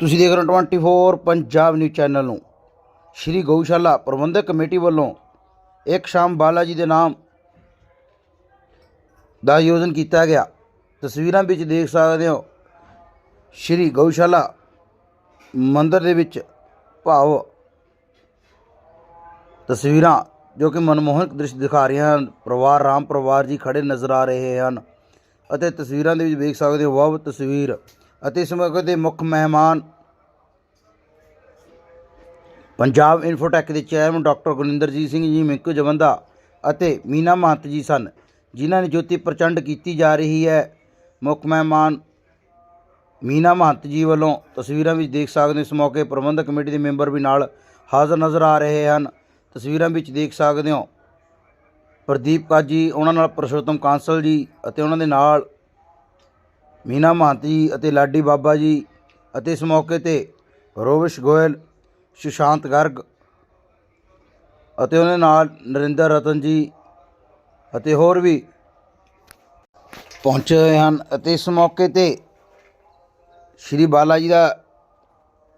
ਤੁਸੀਂ ਦੇਖ ਰਹੇ ਹੋ 24 ਪੰਜਾਬ ਨਿਊਜ਼ ਚੈਨਲ ਨੂੰ। ਸ਼੍ਰੀ ਗਊਸ਼ਾਲਾ ਪ੍ਰਬੰਧਕ ਕਮੇਟੀ ਵੱਲੋਂ ਇੱਕ ਸ਼ਾਮ ਬਾਲਾ ਜੀ ਦੇ ਨਾਮ ਦਾ ਆਯੋਜਨ ਕੀਤਾ ਗਿਆ। ਤਸਵੀਰਾਂ ਵਿੱਚ ਦੇਖ ਸਕਦੇ ਹੋ, ਸ਼੍ਰੀ ਗਊਸ਼ਾਲਾ ਮੰਦਿਰ ਦੇ ਵਿੱਚ ਭਾਵ ਤਸਵੀਰਾਂ ਜੋ ਕਿ ਮਨਮੋਹਕ ਦ੍ਰਿਸ਼ ਦਿਖਾ ਰਹੀਆਂ ਹਨ। ਪਰਿਵਾਰ, ਰਾਮ ਪਰਿਵਾਰ ਜੀ ਖੜੇ ਨਜ਼ਰ ਆ ਰਹੇ ਹਨ ਅਤੇ ਤਸਵੀਰਾਂ ਦੇ ਵਿੱਚ ਵੇਖ ਸਕਦੇ ਹੋ ਵਾਹ ਤਸਵੀਰ ਅਤੇ ਇਸ ਦੇ ਮੁੱਖ ਮਹਿਮਾਨ ਪੰਜਾਬ ਇਨਫੋਟੈਕ ਦੇ ਚੇਅਰਮੈਨ ਡਾਕਟਰ ਗੁਰਿੰਦਰਜੀਤ ਸਿੰਘ ਜੀ, ਮਿੰਕੂ ਜਵੰਦਾ ਅਤੇ ਮੀਨਾ ਮਹੰਤ ਜੀ ਸਨ, ਜਿਨ੍ਹਾਂ ਨੇ ਜੋਤੀ ਪ੍ਰਚੰਡ ਕੀਤੀ ਜਾ ਰਹੀ ਹੈ। ਮੁੱਖ ਮਹਿਮਾਨ ਮੀਨਾ ਮਹੰਤ ਜੀ ਵੱਲੋਂ ਤਸਵੀਰਾਂ ਵਿੱਚ ਦੇਖ ਸਕਦੇ ਹੋ, ਇਸ ਮੌਕੇ ਪ੍ਰਬੰਧਕ ਕਮੇਟੀ ਦੇ ਮੈਂਬਰ ਵੀ ਨਾਲ ਹਾਜ਼ਰ ਨਜ਼ਰ ਆ ਰਹੇ ਹਨ। ਤਸਵੀਰਾਂ ਵਿੱਚ ਦੇਖ ਸਕਦੇ ਹੋ, ਪ੍ਰਦੀਪ ਕਾਜੀ, ਉਹਨਾਂ ਨਾਲ ਪਰਸ਼ੋਤਮ ਕਾਂਸਲ ਜੀ ਅਤੇ ਉਹਨਾਂ ਦੇ ਨਾਲ ਮੀਨਾ ਮਹੰਤ ਜੀ ਅਤੇ ਲਾਡੀ ਬਾਬਾ ਜੀ ਅਤੇ ਇਸ ਮੌਕੇ ਤੇ ਰੋਵਿਸ਼ ਗੋਇਲ, ਸੁਸ਼ਾਂਤ ਗਰਗ ਅਤੇ ਉਹਨਾਂ ਨਾਲ ਨਰਿੰਦਰ ਰਤਨ ਜੀ ਅਤੇ ਹੋਰ ਵੀ ਪਹੁੰਚੇ ਹੋਏ ਹਨ ਅਤੇ ਇਸ ਮੌਕੇ ਤੇ ਸ਼੍ਰੀ ਬਾਲਾ ਜੀ ਦਾ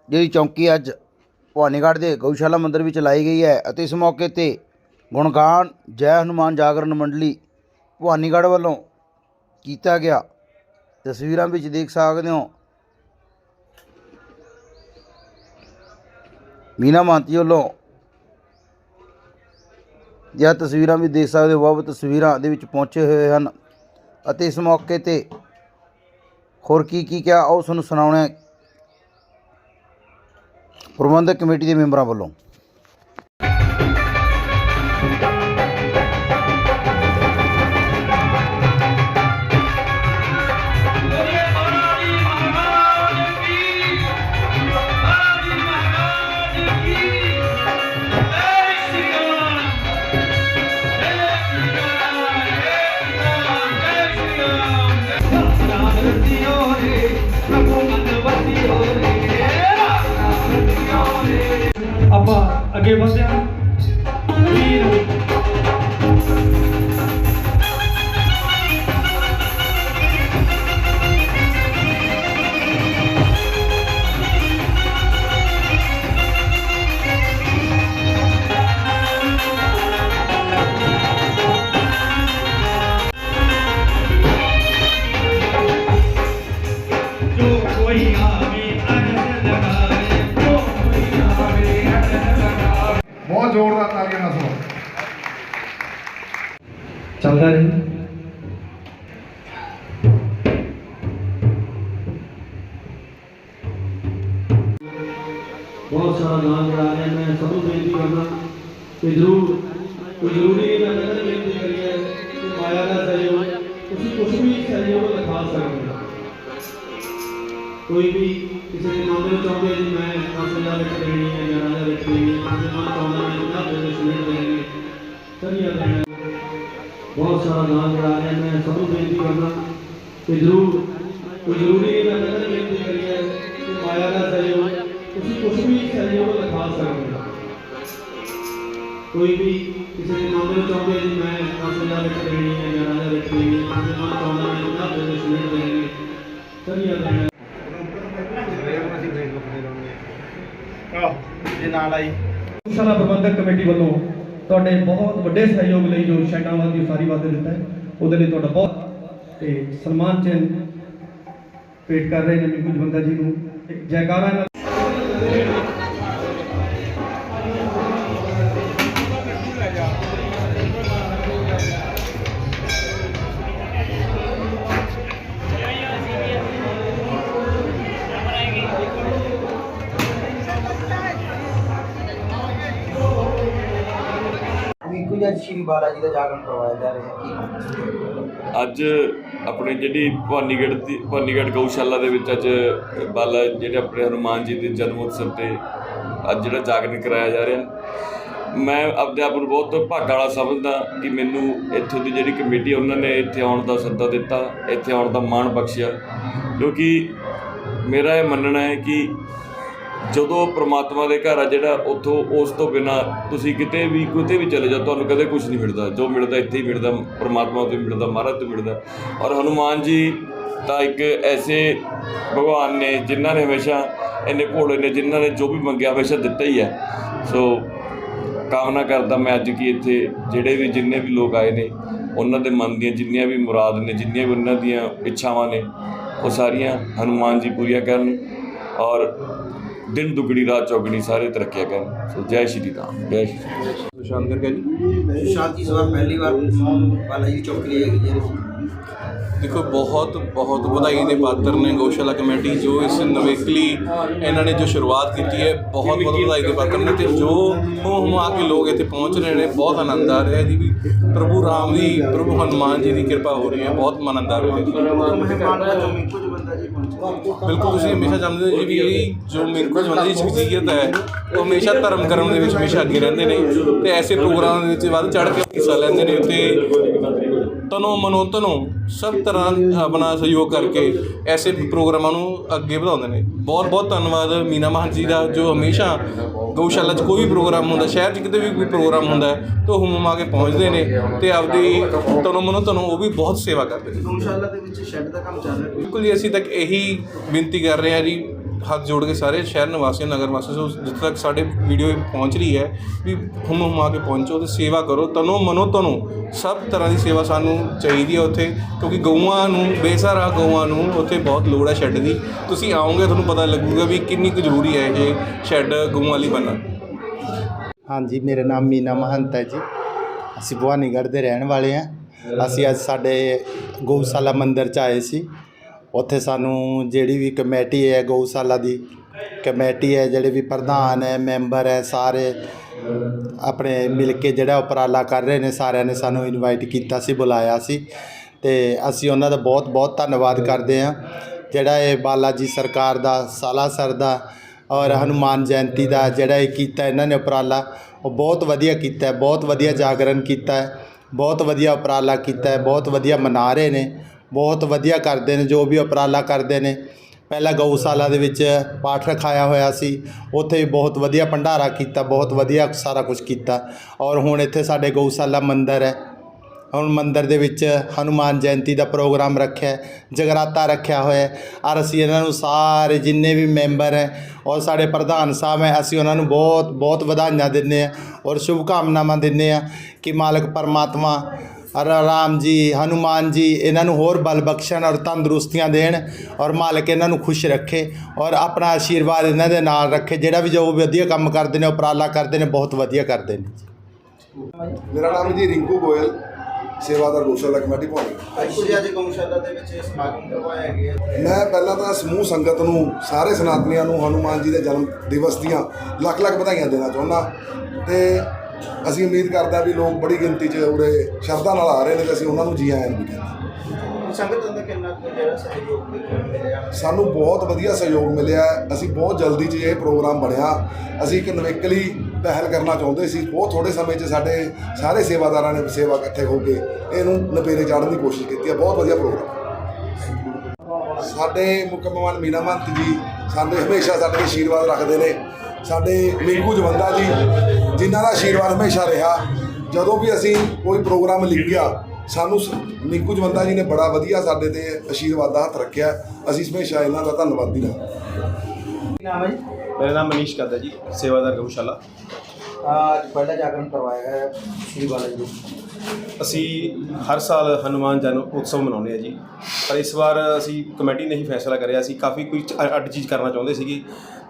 ਜਿਹੜੀ ਚੌਂਕੀ ਅੱਜ ਭਵਾਨੀਗੜ੍ਹ ਦੇ ਗਊਸ਼ਾਲਾ ਮੰਦਿਰ ਵਿੱਚ ਲਾਈ ਗਈ ਹੈ ਅਤੇ ਇਸ ਮੌਕੇ ਤੇ ਗੁਣਗਾਨ, ਜੈ ਹਨੂਮਾਨ ਜਾਗਰਣ ਮੰਡਲੀ ਭਵਾਨੀਗੜ੍ਹ ਵੱਲੋਂ ਕੀਤਾ ਗਿਆ। ਤਸਵੀਰਾਂ ਵਿੱਚ ਦੇਖ ਸਕਦੇ ਹੋ। ਮੀਨਾ ਮਹੰਤੀ ਵੱਲੋਂ ਜਾਂ ਤਸਵੀਰਾਂ ਵੀ ਦੇਖ ਸਕਦੇ ਹੋ। ਬਹੁਤ ਤਸਵੀਰਾਂ ਦੇ ਵਿੱਚ ਪਹੁੰਚੇ ਹੋਏ ਹਨ ਅਤੇ ਇਸ ਮੌਕੇ ਤੇ ਹੋਰ ਕੀ ਕੀ ਕਿਹਾ ਉਹ ਤੁਹਾਨੂੰ ਸੁਣਾਉਣਾ ਪ੍ਰਬੰਧਕ ਕਮੇਟੀ ਦੇ ਮੈਂਬਰਾਂ ਵੱਲੋਂ। ਅੱਗੇ ਵਧਦੇ ਚੱਲਦਾ ਰਹੇ। ਬਹੁਤ ਸਾਰਾ ਨਾਮ ਬਣਾ ਰਿਹਾ ਮੈਂ ਸਭ ਨੂੰ ਬੇਨਤੀ ਕਰਦਾ ਕਿ ਜ਼ਰੂਰ, ਕੋਈ ਜ਼ਰੂਰੀ ਨਹੀਂ ਮੈਂ ਕਹਿੰਦਾ ਬੇਨਤੀ ਕਰੀਏ ਕਿ ਮਾਇਆ ਦਾ ਸਹਿਯੋਗ, ਤੁਸੀਂ ਕੁਝ ਵੀ ਸਹਿਯੋਗ ਦਿਖਾ ਸਕਦੇ ਹੋ। ਕੋਈ ਵੀ ਕਿਸੇ ਦੇ ਮਨ ਦੇ ਵਿੱਚ ਜੀ, ਮੈਂ 10000 ਰੁਪਏ ਦੇਣੀ ਹੈ ਜਾਂ 1000 ਰੁਪਏ ਦੇਣੀ ਹੈ ਕਿਸੇ ਮਨ ਚਾਹੁੰਦਾ ਮੈਂ ਦੇ ਵਿੱਚ ਸ਼ੁਰੂ ਸਰੀਆ ਦੇਣਾ ਬਹੁਤ ਸਾਰਾ ਨਾਮ ਬਣਾ ਰਿਹਾ ਮੈਂ ਸਭ ਨੂੰ ਬੇਨਤੀ ਕਰਦਾ ਕਿ ਜ਼ਰੂਰ ਕੋਈ ਜ਼ਰੂਰੀ ਨਹੀਂ ਮੈਂ ਕਹਿੰਦਾ ਬੇਨਤੀ ਕਰੀਏ ਕਿ ਮਾਇਆ ਦਾ ਸਹਿਯੋਗ ਤੁਸੀਂ ਕੁਝ ਵੀ ਸਹਿਯੋਗ ਦਿਖਾ ਸਕਦੇ ਹੋ। ਕੋਈ ਵੀ ਕਿਸੇ ਦੇ ਮਨ ਦੇ ਆਉਂਦੇ ਜੀ ਮੈਂ 10000 ਰੁਪਏ ਦੇਣੀ ਹੈ ਜਾਂ 1000 ਰੁਪਏ ਦੇਣੀ ਹੈ ਕਿਸੇ ਮਨ ਚਾਹੁੰਦਾ ਮੈਂ ਉਹਨਾਂ ਦੇ ਵਿੱਚ ਸ਼ੁਰੂ ਦੇਣੀ ਸਰੀਆ ਦੇਣਾ ਜੇ ਨਾਲ ਆਈ। ਗਊਸ਼ਾਲਾ ਪ੍ਰਬੰਧਕ ਕਮੇਟੀ ਵੱਲੋਂ ਤੁਹਾਡੇ ਬਹੁਤ ਵੱਡੇ ਸਹਿਯੋਗ ਲਈ ਜੋ ਸ਼ੈਡਾਵਾਲ ਦੀ ਉਸਾਰੀ ਵਾਸਤੇ ਦਿੱਤਾ ਹੈ, ਉਹਦੇ ਲਈ ਤੁਹਾਡਾ ਬਹੁਤ ਤੇ ਸਨਮਾਨ ਚਿੰਨ ਭੇਟ ਕਰ ਰਹੇ ਨੇ ਮਿੰਕੂ ਜਵੰਦਾ ਜੀ ਨੂੰ। ਇੱਕ ਜੈਕਾਰਾ ਸ਼੍ਰੀ ਬਾਲਾ ਜੀ ਦਾ ਜਾਗਰਣ ਕਰਵਾਇਆ ਜਾ ਰਿਹਾ ਹੈ ਅੱਜ ਆਪਣੇ ਜਿਹੜੀ ਭਵਾਨੀਗੜ੍ਹ ਦੀ, ਭਵਾਨੀਗੜ੍ਹ ਗਊਸ਼ਾਲਾ ਦੇ ਵਿੱਚ ਅੱਜ ਬਾਲਾ ਜਿਹੜੇ ਆਪਣੇ ਹਨੂਮਾਨ ਜੀ ਦੇ ਜਨਮ ਉਤਸਵ ਤੇ ਅੱਜ ਜਿਹੜਾ ਜਾਗਰਣ ਕਰਾਇਆ ਜਾ ਰਿਹਾ। ਮੈਂ ਆਪਦੇ ਆਪ ਨੂੰ ਬਹੁਤ ਭਾਗਾਂ ਵਾਲਾ ਸਮਝਦਾ ਕਿ ਮੈਨੂੰ ਇੱਥੋਂ ਦੀ ਜਿਹੜੀ ਕਮੇਟੀ ਉਹਨਾਂ ਨੇ ਇੱਥੇ ਆਉਣ ਦਾ ਸੱਦਾ ਦਿੱਤਾ, ਇੱਥੇ ਆਉਣ ਦਾ ਮਾਣ ਬਖਸ਼ਿਆ। ਕਿਉਂਕਿ ਮੇਰਾ ਇਹ ਮੰਨਣਾ ਹੈ ਕਿ ਜਦੋਂ ਪ੍ਰਮਾਤਮਾ ਦੇ ਘਰ ਆ ਜਿਹੜਾ, ਉੱਥੋਂ ਉਸ ਤੋਂ ਬਿਨਾ ਤੁਸੀਂ ਕਿਤੇ ਵੀ ਕਿਤੇ ਵੀ ਚਲੇ ਜਾਓ, ਤੁਹਾਨੂੰ ਕਦੇ ਕੁਝ ਨਹੀਂ ਮਿਲਦਾ। ਜੋ ਮਿਲਦਾ ਇੱਥੇ ਹੀ ਮਿਲਦਾ, ਪ੍ਰਮਾਤਮਾ ਤੋਂ ਮਿਲਦਾ, ਮਹਾਰਾਜ ਤੋਂ ਮਿਲਦਾ। ਔਰ ਹਨੂਮਾਨ ਜੀ ਤਾਂ ਇੱਕ ਐਸੇ ਭਗਵਾਨ ਨੇ, ਜਿਨ੍ਹਾਂ ਨੇ ਹਮੇਸ਼ਾ ਇੰਨੇ ਭੋਲੇ ਨੇ, ਜਿਨ੍ਹਾਂ ਨੇ ਜੋ ਵੀ ਮੰਗਿਆ, ਹਮੇਸ਼ਾ ਦਿੱਤਾ ਹੀ ਹੈ। ਸੋ ਕਾਮਨਾ ਕਰਦਾ ਮੈਂ ਅੱਜ ਕੀ ਇੱਥੇ ਜਿਹੜੇ ਵੀ, ਜਿੰਨੇ ਵੀ ਲੋਕ ਆਏ ਨੇ, ਉਹਨਾਂ ਦੇ ਮਨ ਦੀਆਂ ਜਿੰਨੀਆਂ ਵੀ ਮੁਰਾਦ ਨੇ, ਜਿੰਨੀਆਂ ਵੀ ਉਹਨਾਂ ਦੀਆਂ ਇੱਛਾਵਾਂ ਨੇ, ਉਹ ਸਾਰੀਆਂ ਹਨੂਮਾਨ ਜੀ ਪੂਰੀਆਂ ਕਰਨ। ਔਰ ਦਿਨ ਦੁਗਣੀ ਰਾਤ ਚੌਗਣੀ ਸਾਰੇ ਤਰੱਕੀਆਂ ਕਰਨ। ਸੋ ਜੈ ਸ਼੍ਰੀ ਰਾਮ ਜੈ ਸ਼੍ਰੀ ਰਾਮ। ਨਿਸ਼ਾਨ ਕਰਕੇ ਜੀ। ਸ਼ਾਂਤੀ ਸਭਾ ਪਹਿਲੀ ਵਾਰ ਬਾਲਾਜੀ ਚੌਕ ਲਈ ਹੈਗੀ ਹੈ ਦੇਖੋ ਬਹੁਤ ਬਹੁਤ ਵਧਾਈ ਦੇ ਪਾਤਰ ਨੇ ਗੋਸ਼ਾਲਾ ਕਮੇਟੀ ਜੋ ਇਸ ਨਵੇਕਲੀ ਇਹਨਾਂ ਨੇ ਜੋ ਸ਼ੁਰੂਆਤ ਕੀਤੀ ਹੈ ਬਹੁਤ ਬਹੁਤ ਵਧਾਈ ਦੇ ਪਾਤਰ ਨੇ ਤੇ ਜੋ ਹੋ ਹਮਾ ਕੇ ਲੋਕ ਇੱਥੇ ਪਹੁੰਚ ਰਹੇ ਨੇ ਬਹੁਤ ਆਨੰਦ ਆ ਰਿਹਾ ਜੀ ਵੀ ਪ੍ਰਭੂ ਰਾਮ ਦੀ ਪ੍ਰਭੂ ਹਨੂਮਾਨ ਜੀ ਦੀ ਕਿਰਪਾ ਹੋ ਰਹੀ ਹੈ ਬਹੁਤ ਆਨੰਦ ਆ ਰਿਹਾ ਹੈ। ਬਿਲਕੁਲ ਤੁਸੀਂ ਹਮੇਸ਼ਾ ਜਾਣਦੇ ਹੋ ਜੀ ਵੀ ਇਹ ਜੋ ਮਿੰਕੂ ਜਵੰਦਾ ਦੀ ਸ਼ਖਸੀਅਤ ਹੈ, ਉਹ ਹਮੇਸ਼ਾ ਧਰਮ ਕਰਮ ਦੇ ਵਿੱਚ ਹਮੇਸ਼ਾ ਅੱਗੇ ਰਹਿੰਦੇ ਨੇ ਤੇ ਐਸੇ ਪ੍ਰੋਗਰਾਮਾਂ ਦੇ ਵਿੱਚ ਵੱਧ ਚੜ ਕੇ ਹਿੱਸਾ ਲੈਂਦੇ ਨੇ ਤੇ ਤਨੋ ਮਨੋ ਤਨੋ ਸਭ ਤਰ੍ਹਾਂ ਆਪਣਾ ਸਹਿਯੋਗ ਕਰਕੇ ਐਸੇ ਪ੍ਰੋਗਰਾਮਾਂ ਨੂੰ ਅੱਗੇ ਵਧਾਉਂਦੇ ਨੇ। ਬਹੁਤ ਬਹੁਤ ਧੰਨਵਾਦ ਮੀਨਾ ਮਹੰਤ ਜੀ ਦਾ ਜੋ ਹਮੇਸ਼ਾ ਗਊਸ਼ਾਲਾ 'ਚ ਕੋਈ ਵੀ ਪ੍ਰੋਗਰਾਮ ਹੁੰਦਾ ਸ਼ਹਿਰ 'ਚ ਕਿਤੇ ਵੀ ਕੋਈ ਪ੍ਰੋਗਰਾਮ ਹੁੰਦਾ ਤਾਂ ਉਹ ਹੁਮਮ ਆ ਕੇ ਪਹੁੰਚਦੇ ਨੇ ਤੇ ਆਪਦੀ ਤਨੋ ਮਨੋ ਤਨੋ ਉਹ ਵੀ ਬਹੁਤ ਸੇਵਾ ਕਰਦੇ ਨੇ। ਗਊਸ਼ਾਲਾ ਦੇ ਵਿੱਚ ਸ਼ੈੱਡ ਦਾ ਕੰਮ ਚੱਲ ਰਿਹਾ ਬਿਲਕੁਲ ਜੀ ਅਸੀਂ ਤੱਕ ਇਹੀ ਬੇਨਤੀ ਕਰ ਰਹੇ ਹਾਂ ਜੀ ਹੱਥ ਜੋੜ ਕੇ ਸਾਰੇ ਸ਼ਹਿਰ ਨਿਵਾਸੀਆਂ, ਨਗਰ ਵਾਸੀਆਂ ਨੂੰ ਜਿੱਥੇ ਤੱਕ ਸਾਡੇ ਵੀਡੀਓ ਪਹੁੰਚ ਰਹੀ ਹੈ ਵੀ ਹੁਮ ਹੁਮਾ ਕੇ ਪਹੁੰਚੋ ਤੇ ਸੇਵਾ ਕਰੋ। ਤਨੋ ਮਨੋ ਤਨੋ ਸਭ ਤਰ੍ਹਾਂ ਦੀ ਸੇਵਾ ਸਾਨੂੰ ਚਾਹੀਦੀ ਹੈ ਉੱਥੇ ਕਿਉਂਕਿ ਗਊਆਂ ਨੂੰ, ਬੇਸਹਾਰਾ ਗਊਆਂ ਨੂੰ ਉੱਥੇ ਬਹੁਤ ਲੋੜ ਹੈ ਸ਼ੈੱਡ ਦੀ। ਤੁਸੀਂ ਆਓਗੇ, ਤੁਹਾਨੂੰ ਪਤਾ ਲੱਗੂਗਾ ਵੀ ਕਿੰਨੀ ਕੁ ਜ਼ਰੂਰੀ ਹੈ ਇਹ ਸ਼ੈੱਡ ਗਊਆਂ ਲਈ ਬਣਨਾ। ਹਾਂਜੀ, ਮੇਰਾ ਨਾਮ ਮੀਨਾ ਮਹੰਤ ਹੈ ਜੀ। ਅਸੀਂ ਭਵਾਨੀਗੜ੍ਹ ਦੇ ਰਹਿਣ ਵਾਲੇ ਹਾਂ। ਅਸੀਂ ਅੱਜ ਸਾਡੇ ਗਊਸ਼ਾਲਾ ਮੰਦਿਰ 'ਚ ਆਏ ਸੀ। ਉੱਥੇ ਸਾਨੂੰ ਜਿਹੜੀ ਵੀ ਕਮੇਟੀ ਹੈ ਗਊਸ਼ਾਲਾ ਦੀ, ਕਮੇਟੀ ਹੈ ਜਿਹੜੇ ਵੀ ਪ੍ਰਧਾਨ ਹੈ, ਮੈਂਬਰ ਹੈ, ਸਾਰੇ ਆਪਣੇ ਮਿਲ ਕੇ ਜਿਹੜਾ ਉਪਰਾਲਾ ਕਰ ਰਹੇ ਨੇ, ਸਾਰਿਆਂ ਨੇ ਸਾਨੂੰ ਇਨਵਾਈਟ ਕੀਤਾ ਸੀ, ਬੁਲਾਇਆ ਸੀ ਤੇ ਅਸੀਂ ਉਹਨਾਂ ਦਾ ਬਹੁਤ ਬਹੁਤ ਧੰਨਵਾਦ ਕਰਦੇ ਹਾਂ। ਜਿਹੜਾ ਇਹ ਬਾਲਾ ਜੀ ਸਰਕਾਰ ਦਾ, ਸਾਲਾ ਸਰ ਦਾ ਔਰ ਹਨੂਮਾਨ ਜਯੰਤੀ ਦਾ ਜਿਹੜਾ ਇਹ ਕੀਤਾ, ਇਹਨਾਂ ਨੇ ਉਪਰਾਲਾ, ਉਹ ਬਹੁਤ ਵਧੀਆ ਕੀਤਾ ਬਹੁਤ ਵਧੀਆ ਜਾਗਰਣ ਕੀਤਾ ਬਹੁਤ ਵਧੀਆ ਉਪਰਾਲਾ ਕੀਤਾ ਬਹੁਤ ਵਧੀਆ ਮਨਾ ਰਹੇ ਨੇ। ਬਹੁਤ ਵਧੀਆ ਕਰਦੇ ਨੇ, ਜੋ ਵੀ ਉਪਰਾਲਾ ਕਰਦੇ ਨੇ। ਪਹਿਲਾਂ ਗਊਸ਼ਾਲਾ ਦੇ ਵਿੱਚ ਪਾਠ ਰਖਾਇਆ ਹੋਇਆ ਸੀ। ਉੱਥੇ ਵੀ ਬਹੁਤ ਵਧੀਆ ਭੰਡਾਰਾ ਕੀਤਾ, ਬਹੁਤ ਵਧੀਆ ਸਾਰਾ ਕੁਝ ਕੀਤਾ। ਔਰ ਹੁਣ ਇੱਥੇ ਸਾਡੇ ਗਊਸ਼ਾਲਾ ਮੰਦਿਰ ਹੈ। ਹੁਣ ਮੰਦਿਰ ਦੇ ਵਿੱਚ ਹਨੂਮਾਨ ਜਯੰਤੀ ਦਾ ਪ੍ਰੋਗਰਾਮ ਰੱਖਿਆ ਜਗਰਾਤਾ ਰੱਖਿਆ ਹੋਇਆ ਔਰ ਅਸੀਂ ਇਹਨਾਂ ਨੂੰ ਸਾਰੇ ਜਿੰਨੇ ਵੀ ਮੈਂਬਰ ਹੈ, ਔਰ ਸਾਡੇ ਪ੍ਰਧਾਨ ਸਾਹਿਬ ਹੈ, ਅਸੀਂ ਉਹਨਾਂ ਨੂੰ ਬਹੁਤ ਬਹੁਤ ਵਧਾਈਆਂ ਦਿੰਦੇ ਆ ਔਰ ਸ਼ੁਭ ਕਾਮਨਾਵਾਂ ਦਿੰਦੇ ਆ ਕਿ ਮਾਲਕ ਪਰਮਾਤਮਾ ਰਾਮ ਜੀ ਹਨੂਮਾਨ ਜੀ ਇਹਨਾਂ ਨੂੰ ਹੋਰ ਬਲ ਬਖਸ਼ਣ ਔਰ ਤੰਦਰੁਸਤੀਆਂ ਦੇਣ ਔਰ ਮਾਲਕ ਇਹਨਾਂ ਨੂੰ ਖੁਸ਼ ਰੱਖੇ ਔਰ ਆਪਣਾ ਆਸ਼ੀਰਵਾਦ ਇਹਨਾਂ ਦੇ ਨਾਲ ਰੱਖੇ। ਜਿਹੜਾ ਵੀ ਜੋ ਵਧੀਆ ਕੰਮ ਕਰਦੇ ਨੇ ਉਪਰਾਲਾ ਕਰਦੇ ਨੇ ਬਹੁਤ ਵਧੀਆ ਕਰਦੇ ਨੇ ਮੇਰਾ ਨਾਮ ਜੀ ਰਿੰਕੂ ਗੋਇਲ ਸੇਵਾਦਾਰ ਗੋਸ਼ਾਲਾ ਕਮੇਟੀ ਭਵਾਨੀ। ਅੱਜ ਜੀ ਅੱਜ ਗਊਸ਼ਾਲਾ ਦੇ ਵਿੱਚ ਸਮਾਗਮ ਕਰਵਾਇਆ ਗਿਆ। ਮੈਂ ਪਹਿਲਾਂ ਤਾਂ ਸਮੂਹ ਸੰਗਤ ਨੂੰ ਸਾਰੇ ਸਨਾਤਨੀਆਂ ਨੂੰ ਹਨੂਮਾਨ ਜੀ ਦੇ ਜਨਮ ਦਿਵਸ ਦੀਆਂ ਲੱਖ ਲੱਖ ਵਧਾਈਆਂ ਦੇਣਾ ਚਾਹੁੰਦਾ। ਤੇ ਅਸੀਂ ਉਮੀਦ ਕਰਦਾ ਵੀ ਲੋਕ ਬੜੀ ਗਿਣਤੀ 'ਚ ਉਰੇ ਸ਼ਰਧਾ ਨਾਲ ਆ ਰਹੇ ਨੇ ਤੇ ਅਸੀਂ ਉਹਨਾਂ ਨੂੰ ਜੀ ਆਇਆਂ ਵੀ ਕਹਿੰਦੇ ਸੰਗਤ ਦਾ ਕਿੰਨਾ ਕੁ ਜਿਹੜਾ ਸਹਿਯੋਗ ਦੇਖਣ ਨੂੰ ਮਿਲਿਆ ਸਾਨੂੰ ਬਹੁਤ ਵਧੀਆ ਸਹਿਯੋਗ ਮਿਲਿਆ। ਅਸੀਂ ਬਹੁਤ ਜਲਦੀ 'ਚ ਇਹ ਪ੍ਰੋਗਰਾਮ ਬਣਿਆ। ਅਸੀਂ ਇੱਕ ਨਵੇਕਲੀ ਪਹਿਲ ਕਰਨਾ ਚਾਹੁੰਦੇ ਸੀ। ਬਹੁਤ ਥੋੜੇ ਸਮੇਂ 'ਚ ਸਾਡੇ ਸਾਰੇ ਸੇਵਾਦਾਰਾਂ ਨੇ ਸੇਵਾ ਇਕੱਠੇ ਹੋ ਕੇ ਇਹਨੂੰ ਨਵੇਰੇ ਚਾੜਨ ਦੀ ਕੋਸ਼ਿਸ਼ ਕੀਤੀ ਹੈ। ਬਹੁਤ ਵਧੀਆ ਪ੍ਰੋਗਰਾਮ। ਸਾਡੇ ਮੁੱਖ ਮਹਿਮਾਨ ਮੀਨਾ ਮਹੰਤ ਜੀ ਸਾਡੇ ਹਮੇਸ਼ਾ ਸਾਡੇ ਆਸ਼ੀਰਵਾਦ ਰੱਖਦੇ ਨੇ। ਸਾਡੇ ਮਿੰਕੂ ਜਵੰਦਾ ਜੀ ਜਿਨ੍ਹਾਂ ਦਾ ਆਸ਼ੀਰਵਾਦ ਹਮੇਸ਼ਾ ਰਿਹਾ ਜਦੋਂ ਵੀ ਅਸੀਂ ਕੋਈ ਪ੍ਰੋਗਰਾਮ ਲਿਖਿਆ ਸਾਨੂੰ ਸ- ਮਿੰਕੂ ਜਵੰਦਾ ਜੀ ਨੇ ਬੜਾ ਵਧੀਆ ਸਾਡੇ ਤੇ ਆਸ਼ੀਰਵਾਦ ਦਾ ਹੱਥ ਰੱਖਿਆ। ਅਸੀਂ ਹਮੇਸ਼ਾ ਇਹਨਾਂ ਦਾ ਧੰਨਵਾਦੀ ਰਹਾਂਗੇ। ਨਾਮ ਹੈ ਜੀ? ਮੇਰਾ ਨਾਮ ਮਨੀਸ਼ ਕਰਦਾ ਜੀ ਸੇਵਾਦਾਰ ਗਊਸ਼ਾਲਾ। ਅੱਜ ਪਹਿਲਾ ਜਾਗਰਣ ਕਰਵਾਇਆ ਹੈ ਸ੍ਰੀ ਬਾਲਾਜੀ ਜੀ ਅਸੀਂ ਹਰ ਸਾਲ ਹਨੂਮਾਨ ਜਨਮ ਉਤਸਵ ਮਨਾਉਂਦੇ ਆ ਜੀ। ਪਰ ਇਸ ਵਾਰ ਅਸੀਂ ਕਮੇਟੀ ਨੇ ਹੀ ਫੈਸਲਾ ਕਰਿਆ ਸੀ ਕਾਫੀ ਕੁਝ ਅੱਡ ਚੀਜ਼ ਕਰਨਾ ਚਾਹੁੰਦੇ ਸੀਗੇ।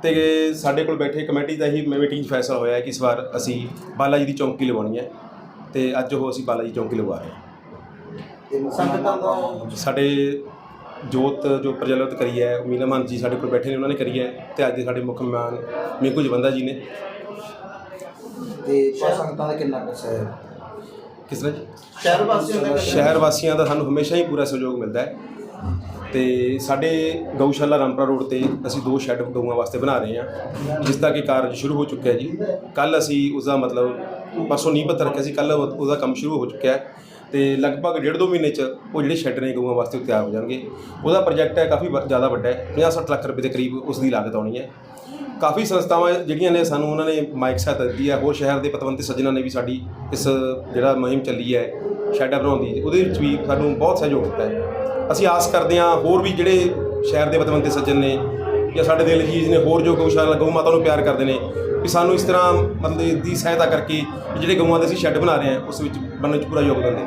ਤੇ ਸਾਡੇ ਕੋਲ ਬੈਠੇ ਕਮੇਟੀ ਦਾ ਹੀ ਮੀਟਿੰਗ 'ਚ ਫੈਸਲਾ ਹੋਇਆ ਹੈ ਕਿ ਇਸ ਵਾਰ ਅਸੀਂ ਬਾਲਾ ਜੀ ਦੀ ਚੌਂਕੀ ਲਵਾਉਣੀ ਹੈ। ਤੇ ਅੱਜ ਉਹ ਅਸੀਂ ਬਾਲਾ ਜੀ ਚੌਂਕੀ ਲਵਾ ਰਹੇ ਹਾਂ। ਸੰਗਤਾਂ ਦਾ ਸਾਡੇ ਜੋਤ ਜੋ ਪ੍ਰਜਵਲਿਤ ਕਰੀ ਹੈ ਮੀਨਾ ਮਹੰਤ ਜੀ ਸਾਡੇ ਕੋਲ ਬੈਠੇ ਨੇ ਉਹਨਾਂ ਨੇ ਕਰੀ ਹੈ। ਤੇ ਅੱਜ ਦੇ ਸਾਡੇ ਮੁੱਖ ਮਹਿਮਾਨ ਮਿੰਕੂ ਜਵੰਦਾ ਜੀ ਨੇ। ਤੇ ਸੰਗਤਾਂ ਦਾ ਕਿੰਨਾ ਕੁ ਸਹਿਯੋਗ? ਕਿਸ ਤਰ੍ਹਾਂ ਜੀ ਸ਼ਹਿਰ ਵਾਸੀਆਂ ਦਾ ਸ਼ਹਿਰ ਵਾਸੀਆਂ ਦਾ ਸਾਨੂੰ ਹਮੇਸ਼ਾ ਹੀ ਪੂਰਾ ਸਹਿਯੋਗ ਮਿਲਦਾ ਹੈ। ਤੇ ਸਾਡੇ ਗਊਸ਼ਾਲਾ ਰਾਮਪੁਰਾ ਰੋਡ ਤੇ ਅਸੀਂ ਦੋ ਸ਼ੈੱਡ ਗਊਆਂ ਵਾਸਤੇ ਬਣਾ ਰਹੇ ਹਾਂ ਜਿਸ ਦਾ ਕਿ ਕਾਰਜ ਸ਼ੁਰੂ ਹੋ ਚੁੱਕਿਆ ਜੀ। ਕੱਲ ਅਸੀਂ ਉਸ ਦਾ ਮਤਲਬ ਪਰਸੋਂ ਨੀਂਹ ਪੱਥਰ ਰੱਖਿਆ ਸੀ ਕੱਲ ਉਹਦਾ ਕੰਮ ਸ਼ੁਰੂ ਹੋ ਚੁੱਕਿਆ ਹੈ। ਤੇ ਲਗਭਗ ਡੇਢ ਦੋ ਮਹੀਨੇ ਚ ਉਹ ਜਿਹੜੇ ਸ਼ੈੱਡ ਨੇ ਗਊਆਂ ਵਾਸਤੇ ਤਿਆਰ ਹੋ ਜਾਣਗੇ। ਉਹਦਾ ਪ੍ਰੋਜੈਕਟ ਹੈ ਕਾਫੀ ਜ਼ਿਆਦਾ ਵੱਡਾ ਹੈ 50-60 ਲੱਖ ਰੁਪਏ ਦੇ ਕਰੀਬ ਉਸ ਦੀ ਲਾਗਤ ਆਉਣੀ ਹੈ। ਕਾਫੀ ਸੰਸਥਾਵਾਂ ਜਿਹੜੀਆਂ ਨੇ ਸਾਨੂੰ ਉਹਨਾਂ ਨੇ ਮਾਈਕ ਸਹਾਇਤਾ ਦਿੱਤੀ ਹੈ। ਹੋਰ ਸ਼ਹਿਰ ਦੇ ਪਤਵੰਤੇ ਸੱਜਣਾ ਨੇ ਵੀ ਸਾਡੀ ਇਸ ਜਿਹੜਾ ਮੁਹਿੰਮ ਚੱਲੀ ਹੈ, ਸ਼ੈੱਡਾਂ ਬਣਾਉਣ ਦੀ, ਉਹਦੇ ਵਿੱਚ ਵੀ ਸਾਨੂੰ ਬਹੁਤ ਸਹਿਯੋਗ ਦਿੱਤਾ ਹੈ। ਅਸੀਂ ਆਸ ਕਰਦੇ ਹਾਂ ਹੋਰ ਵੀ ਜਿਹੜੇ ਸ਼ਹਿਰ ਦੇ ਪਤਵੰਤੇ ਸੱਜਣ ਨੇ ਜਾਂ ਸਾਡੇ ਦਿਲ ਅਜੀਜ਼ ਨੇ, ਹੋਰ ਜੋ ਗਊਸ਼ਾਲਾ, ਗਊ ਮਾਤਾ ਨੂੰ ਪਿਆਰ ਕਰਦੇ ਨੇ, ਵੀ ਸਾਨੂੰ ਇਸ ਤਰ੍ਹਾਂ ਮਤਲਬ ਦੀ ਸਹਾਇਤਾ ਕਰਕੇ ਵੀ ਜਿਹੜੇ ਗਊਆਂ ਦੇ ਅਸੀਂ ਸ਼ੈੱਡ ਬਣਾ ਰਹੇ ਹਾਂ, ਉਸ ਵਿੱਚ ਬਣਨ ਵਿੱਚ ਪੂਰਾ ਯੋਗਦਾਨ ਦੇ